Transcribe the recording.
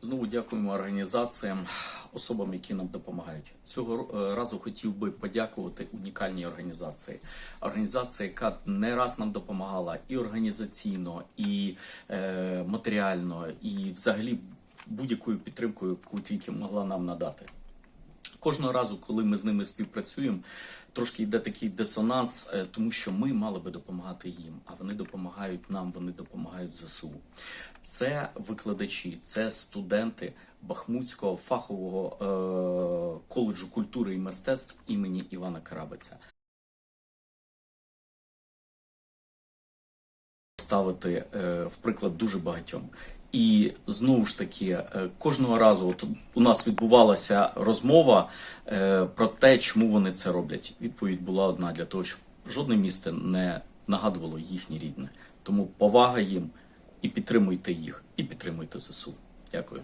Знову дякуємо організаціям, особам, які нам допомагають. Цього е, разу хотів би подякувати унікальній організації. Організація, яка не раз нам допомагала і організаційно, і е, матеріально, і взагалі будь-якою підтримкою, яку тільки могла нам надати. Кожного разу, коли ми з ними співпрацюємо, трошки йде такий дисонанс, е, тому що ми мали би допомагати їм, а вони допомагають нам, вони допомагають ЗСУ. Це викладачі, це студенти Бахмутського фахового е- коледжу культури і мистецтв імені Івана Карабиця. ставити е, в приклад дуже багатьом. І знову ж таки, е, кожного разу от у нас відбувалася розмова е, про те, чому вони це роблять. Відповідь була одна для того, щоб жодне місто не нагадувало їхнє рідне. Тому повага їм і підтримуйте їх, і підтримуйте ЗСУ. Дякую.